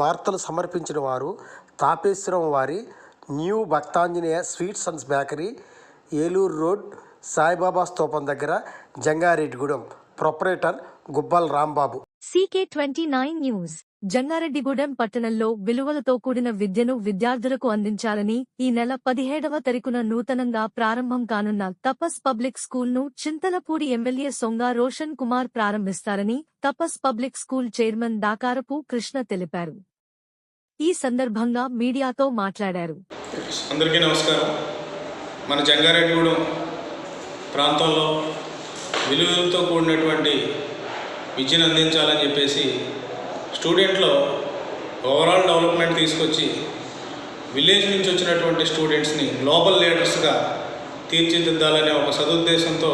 వార్తలు సమర్పించిన వారు తాపేశ్వరం వారి new Bhaktanjaneya sweets and bakery Eluru road Saibaba స్తూపం దగ్గర Jangareddygudem. Proprietor Gubbal Rambabu. CK twenty nine news. Jangareddygudem పట్టణంలో విలువలతో కూడిన విద్యను విద్యార్థులకు అందించాలని ఈ నెల పదిహేడవ తరికున నూతనంగా ప్రారంభం కానున్న తపస్ పబ్లిక్ స్కూల్ను Chintalapudi MLA Songa Roshan Kumar ప్రారంభిస్తారని Tapas public school chairman Dakarapu Krishna తెలిపారు. ఈ సందర్భంగా మీడియాతో మాట్లాడారు. అందరికీ నమస్కారం. మన జంగారెడ్డిగూడెం ప్రాంతంలో విలువలతో కూడినటువంటి విద్యను అందించాలని చెప్పేసి స్టూడెంట్లో ఓవరాల్ డెవలప్మెంట్ తీసుకొచ్చి విలేజ్ నుంచి వచ్చినటువంటి స్టూడెంట్స్ని గ్లోబల్ లీడర్స్గా తీర్చిదిద్దాలనే ఒక సదుద్దేశంతో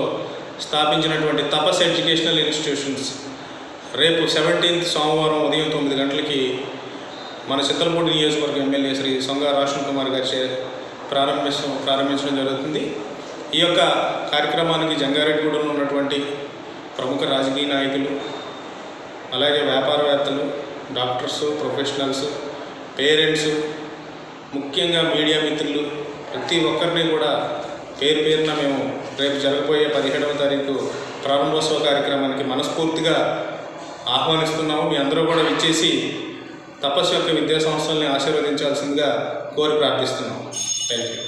స్థాపించినటువంటి తపస్ ఎడ్యుకేషనల్ ఇన్స్టిట్యూషన్స్ రేపు సెవెంటీన్త్ సోమవారం ఉదయం తొమ్మిది గంటలకి మన చిత్తలపూడి నియోజకవర్గ ఎమ్మెల్యే శ్రీ సొంగ రాషన్ కుమార్ గారి చే ప్రారంభించడం ప్రారంభించడం జరుగుతుంది. ఈ యొక్క కార్యక్రమానికి జంగారెడ్డిగూడెంలో ఉన్నటువంటి ప్రముఖ రాజకీయ నాయకులు అలాగే వ్యాపారవేత్తలు డాక్టర్స్ ప్రొఫెషనల్స్ పేరెంట్స్ ముఖ్యంగా మీడియా మిత్రులు ప్రతి ఒక్కరిని కూడా పేరు పేరున మేము రేపు జరగబోయే పదిహేడవ తారీఖు ప్రారంభోత్సవ కార్యక్రమానికి మనస్ఫూర్తిగా ఆహ్వానిస్తున్నాము. మీ అందరూ కూడా విచ్చేసి తపస్సు యొక్క విద్యా సంస్థల్ని ఆశీర్వదించాల్సిందిగా కోరి ప్రార్థిస్తున్నాం. Thank you